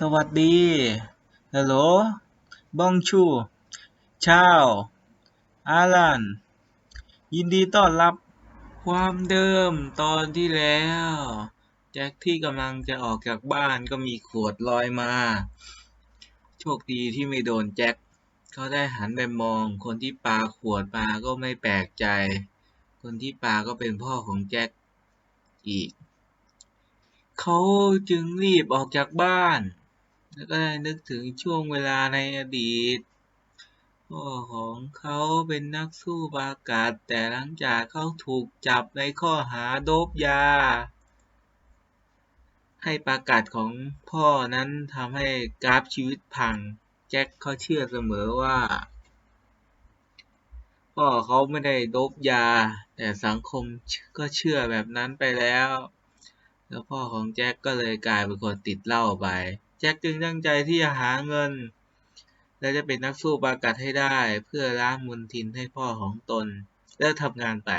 สวัสดีฮัลโหลบองชูชาวอาลัน ยินดีต้อนรับ ความเดิมตอนที่แล้ว แจ็คที่กำลังจะออกจากบ้านก็มีขวดลอยมา โชคดีที่ไม่โดนแจ็คเขาได้หันไปมอง คนที่ปาขวดมาก็ไม่แปลกใจ คนที่ปาก็เป็นพ่อของแจ็คอีก เขาจึงรีบออกจากบ้าน แล้วก็ได้นึกถึงช่วงเวลาในอดีตพ่อของเขาเป็นนักสู้ปรากัดแต่หลังจากเขาถูกจับในข้อหาโดบยา ให้ปรากัดของพ่อนั้นทำให้กราฟชีวิตพัง แจ็คเขาเชื่อเสมอว่า พ่อเขาไม่ได้โดบยา แต่สังคมก็เชื่อแบบนั้นไปแล้ว แล้วพ่อของแจ็คก็เลยกลายเป็นคนติดเหล้าไป จ็คจึงตั้งใจที่จะหาเงิน และจะเป็นนักสู้ปากัดให้ได้ เพื่อล้างมลทินให้พ่อของตน แล้วทำงานไป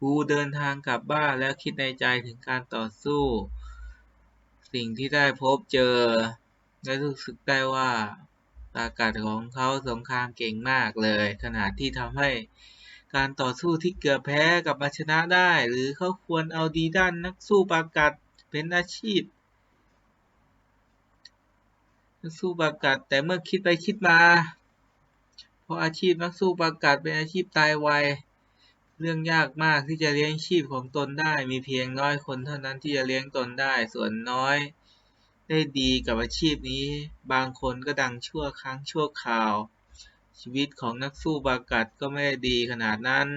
บูเดินทางกลับบ้านแล้วคิดในใจถึงการต่อสู้ สิ่งที่ได้พบเจอ และรู้สึกได้ว่าปากัดของเขาสงครามเก่งมากเลย ขนาดที่ทำให้การต่อสู้ที่เกือบแพ้กับมาชนะได้ หรือเขาควรเอาดีด้านนักสู้ปากัดเป็นอาชีพ นักสู้ปรากัด แต่เมื่อคิดไปคิดมา เพราะอาชีพนักสู้ปรากัดเป็นอาชีพตายไวเรื่องยากมากที่จะเลี้ยงชีพของตนได้ มีเพียงน้อยคนเท่านั้นที่จะเลี้ยงตนได้ ส่วนน้อย ได้ดีกับอาชีพนี้ บางคนก็ดังชั่วครั้งชั่วคราว ชีวิตของนักสู้ปรากัดก็ไม่ได้ดีขนาดนั้น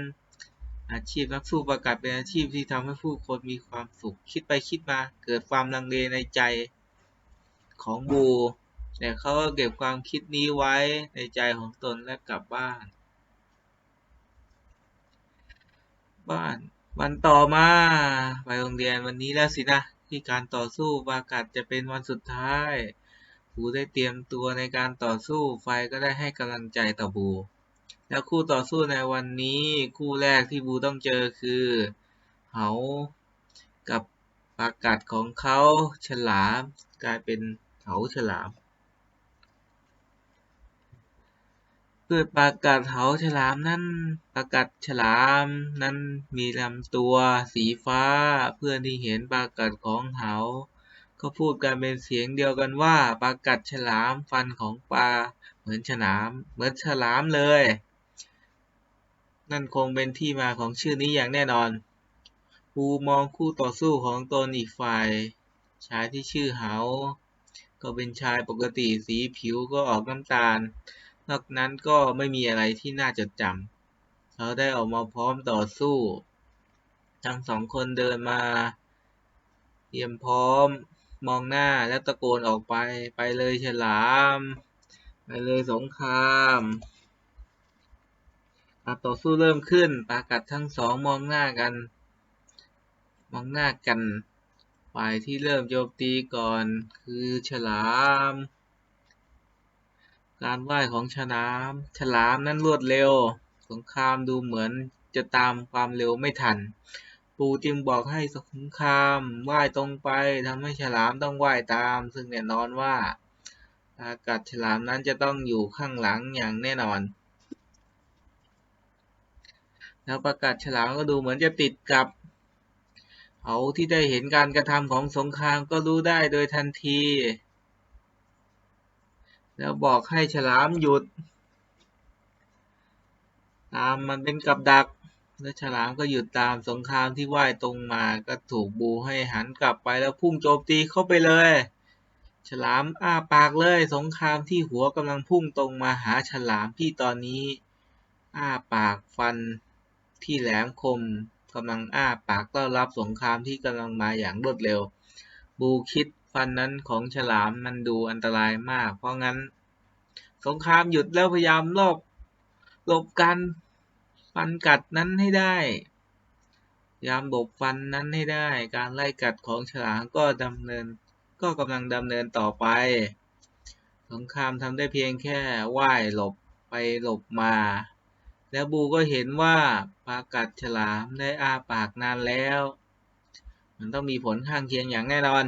อาชีพนักสู้ปรากัดเป็นอาชีพที่ทำให้ผู้คนมีความสุข คิดไปคิดมา เกิดความลังเลในใจของบู แต่เขาก็เก็บความคิดนี้ไว้ในใจของตนและกลับบ้าน บ้านวันต่อมาไปโรงเรียนวันนี้แล้วสินะที่การต่อสู้ปากัดจะเป็นวันสุดท้ายบูได้เตรียมตัวในการต่อสู้ไฟก็ได้ให้กำลังใจต่อบู แล้วคู่ต่อสู้ในวันนี้คู่แรกที่บูต้องเจอคือเหากับปากัดของเขาฉลามกลายเป็นเหาฉลาม ด้วยปากัดเหาฉลามนั้นปากัดฉลามนั้นมีลำตัวสีฟ้า เพื่อนที่เห็นปากัดของเหาก็พูดกันเป็นเสียงเดียวกันว่าปากัดฉลามฟันของปลาเหมือนฉลามเหมือนฉลามเลย นั่นคงเป็นที่มาของชื่อนี้อย่างแน่นอนปูมองคู่ต่อสู้ของตนอีกฝ่าย ชายที่ชื่อเหาก็เป็นชายปกติสีผิวก็ออกน้ำตาล นอกนั้นก็ไม่มีอะไรที่น่าจดจำเขาได้ออกมาพร้อมต่อสู้ ทั้งสองคนเดินมาเตรียมพร้อมมองหน้าแล้วตะโกนออกไปไปเลยฉลาม ไปเลยสงครามการต่อสู้เริ่มขึ้นปากัดทั้งสองมองหน้ากัน มองหน้ากัน ฝ่ายที่เริ่มโจมตีก่อนคือฉลาม การว่ายของฉลาม ฉลามนั้นรวดเร็ว สงครามดูเหมือนจะตามความเร็วไม่ทัน ปูจึงบอกให้สงครามว่ายตรงไปทำให้ฉลามต้องว่ายตาม ซึ่งแน่นอนว่าปรากัดฉลามนั้นจะต้องอยู่ข้างหลังอย่างแน่นอน แล้วปรากัดฉลามก็ดูเหมือนจะติดกับเขาที่ได้เห็นการกระทำของสงครามก็รู้ได้โดยทันที แล้วบอกให้ฉลามหยุด ตามมันเป็นกับดัก แล้วฉลามก็หยุดตามสงครามที่ว่ายตรงมา ก็ถูกบูให้หันกลับไปแล้วพุ่งโจมตีเข้าไปเลย ฉลามอ้าปากเลย สงครามที่หัวกำลังพุ่งตรงมาหาฉลามที่ตอนนี้ อ้าปากฟันที่แหลมคมกำลังอ้าปากต้อนรับสงครามที่กำลังมาอย่างรวดเร็ว บูคิด ฟันนั้นของฉลามมันดูอันตรายมาก เพราะงั้น สงครามหยุดแล้วพยายามหลบหลบกันฟันกัดนั้นให้ได้ยามหลบฟันนั้นให้ได้ การไล่กัดของฉลามก็ดำเนิน ก็กำลังดำเนินต่อไป สงครามทำได้เพียงแค่ว่ายหลบไปหลบมา แล้วบูก็เห็นว่าปลากัดฉลามได้อาปากนานแล้ว มันต้องมีผลข้างเคียงอย่างแน่นอน